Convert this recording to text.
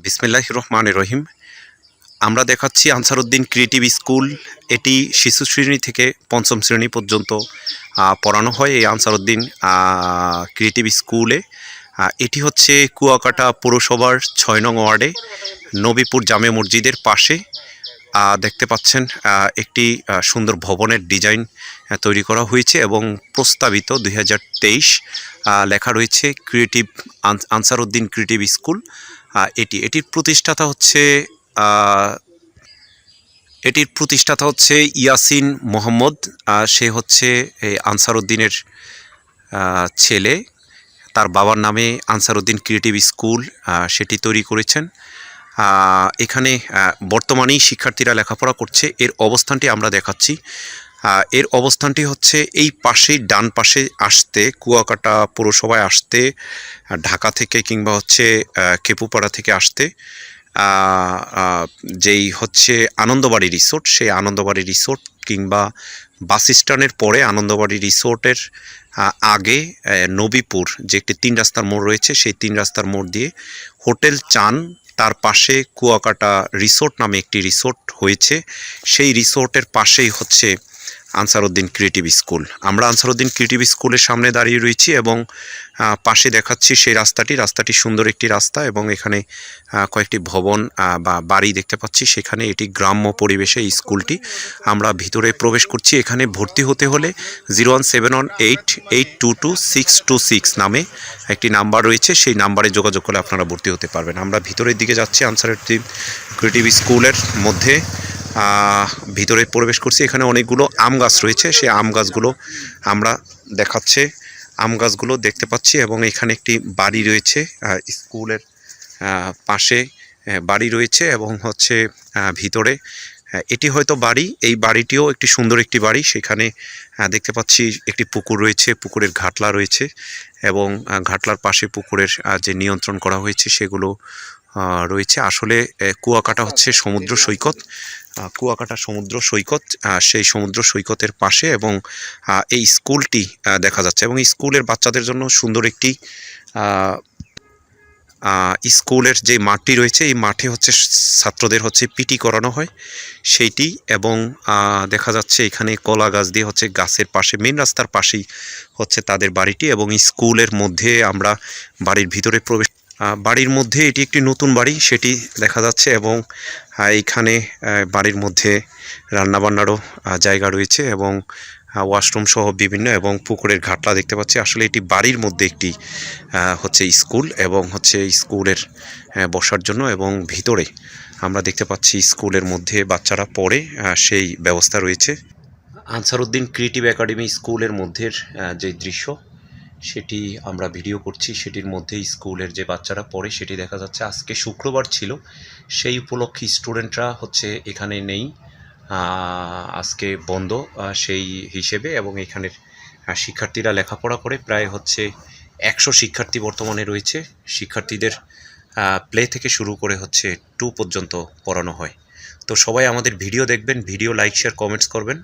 বিসমিল্লাহ রহমান রহিম আমরা দেখাচ্ছি আনসারউদ্দিন ক্রিয়েটিভ স্কুল। এটি শিশু শ্রেণি থেকে পঞ্চম শ্রেণি পর্যন্ত পড়ানো হয় এই আনসারউদ্দিন ক্রিয়েটিভ স্কুলে। এটি হচ্ছে কুয়াকাটা পৌরসভার ছয় নং ওয়ার্ডে, নবীপুর জামে মসজিদের পাশে। দেখতে পাচ্ছেন একটি সুন্দর ভবনের ডিজাইন তৈরি করা হয়েছে এবং প্রস্তাবিত দুই হাজার তেইশ লেখা রয়েছে ক্রিয়েটিভ আনসারউদ্দিন ক্রিয়েটিভ স্কুল। এটি, এটির প্রতিষ্ঠাতা হচ্ছে এটির প্রতিষ্ঠাতা হচ্ছে ইয়াসিন মোহাম্মদ সে হচ্ছে আনসারউদ্দিনের ছেলে। তার বাবার নামে আনসারউদ্দিন ক্রিয়েটিভ স্কুল সেটি তৈরি করেছেন। এখানে বর্তমানেই শিক্ষার্থীরা লেখাপড়া করছে। এর অবস্থানটি আমরা দেখাচ্ছি। এর অবস্থানটি হচ্ছে এই পাশেই, ডান পাশে আসতে, কুয়াকাটা পৌরসভায় আসতে ঢাকা থেকে কিংবা হচ্ছে কেপুপাড়া থেকে আসতে যেই হচ্ছে আনন্দবাড়ি রিসোর্ট, সেই আনন্দবাড়ি রিসোর্ট কিংবা বাস স্ট্যান্ডের পরে আনন্দবাড়ি রিসোর্টের আগে নবীপুর, যে একটি তিন রাস্তার মোড় রয়েছে, সেই তিন রাস্তার মোড় দিয়ে হোটেল চান, তার পাশে কুয়াকাটা রিসোর্ট নামে একটি রিসোর্ট হয়েছে। সেই রিসোর্টের পাশেই হচ্ছে আনসারউদ্দিন ক্রিয়েটিভ স্কুল আমরা আনসারউদ্দিন ক্রিয়েটিভ স্কুলের সামনে দাঁড়িয়ে রয়েছি এবং পাশে দেখাচ্ছি সেই রাস্তাটি। রাস্তাটি সুন্দর একটি রাস্তা এবং এখানে কয়েকটি ভবন বা বাড়ি দেখতে পাচ্ছি। সেখানে এটি গ্রাম্য পরিবেশে স্কুলটি। আমরা ভিতরে প্রবেশ করছি এখানে ভর্তি হতে হলে zero one seven one eight eight two two six two six নামে একটি নাম্বার রয়েছে। সেই নাম্বারে যোগাযোগ করলে আপনারা ভর্তি হতে পারবেন। আমরা ভিতরের দিকে যাচ্ছি আনসারউদ্দিন ক্রিয়েটিভ স্কুলের মধ্যে। ভিতরে প্রবেশ করছি। এখানে অনেকগুলো আম গাছ রয়েছে। সেই আম গাছগুলো আমরা দেখাচ্ছে। আম গাছগুলো দেখতে পাচ্ছি এবং এখানে একটি বাড়ি রয়েছে। স্কুলের পাশে বাড়ি রয়েছে এবং হচ্ছে ভিতরে। এটি হয়তো বাড়ি। এই বাড়িটিও একটি সুন্দর একটি বাড়ি। সেখানে দেখতে পাচ্ছি একটি পুকুর রয়েছে। পুকুরের ঘাটলা রয়েছে এবং ঘাটলার পাশে পুকুরের যে নিয়ন্ত্রণ করা হয়েছে সেগুলো রয়েছে। আসলে কুয়াকাটা হচ্ছে সমুদ্র সৈকত। কুয়াকাটা সমুদ্র সৈকত সেই সমুদ্র সৈকতের পাশে এবং এই স্কুলটি দেখা যাচ্ছে এবং এই স্কুলের বাচ্চাদের জন্য সুন্দর একটি স্কুলের যে মাঠটি রয়েছে এই মাঠে হচ্ছে ছাত্রদের হচ্ছে পিটি করানো হয় সেইটি এবং দেখা যাচ্ছে এখানে কলা গাছ দিয়ে হচ্ছে গাছের পাশে মেন রাস্তার পাশেই হচ্ছে তাদের বাড়িটি এবং স্কুলের মধ্যে আমরা বাড়ির ভিতরে প্রবেশ বাড়ির মধ্যে এটি একটি নতুন বাড়ি, সেটি দেখা যাচ্ছে এবং এইখানে বাড়ির মধ্যে রান্নাবান্নারও জায়গা রয়েছে এবং ওয়াশরুম সহ বিভিন্ন এবং পুকুরের ঘাটলা দেখতে পাচ্ছি। আসলে এটি বাড়ির মধ্যে একটি হচ্ছে স্কুল এবং হচ্ছে স্কুলের বসার জন্য এবং ভিতরে আমরা দেখতে পাচ্ছি স্কুলের মধ্যে বাচ্চারা পড়ে সেই ব্যবস্থা রয়েছে। আনসারউদ্দিন ক্রিয়েটিভ একাডেমি স্কুলের মধ্যে যে দৃশ্য সেটি আমরা ভিডিও করছি, সেটির মধ্যে স্কুলের যে বাচ্চারা পড়ে সেটি দেখা যাচ্ছে। আজকে শুক্রবার ছিল, সেই উপলক্ষে স্টুডেন্টরা হচ্ছে এখানে নেই আজকে বন্ধ সেই হিসেবে এবং এখানের শিক্ষার্থীরা লেখাপড়া করে প্রায় হচ্ছে একশো শিক্ষার্থী বর্তমানে রয়েছে। শিক্ষার্থীদের প্লে থেকে শুরু করে হচ্ছে টু পর্যন্ত পড়ানো হয়। তো সবাই আমাদের ভিডিও দেখবেন, ভিডিও লাইক শেয়ার কমেন্টস করবেন।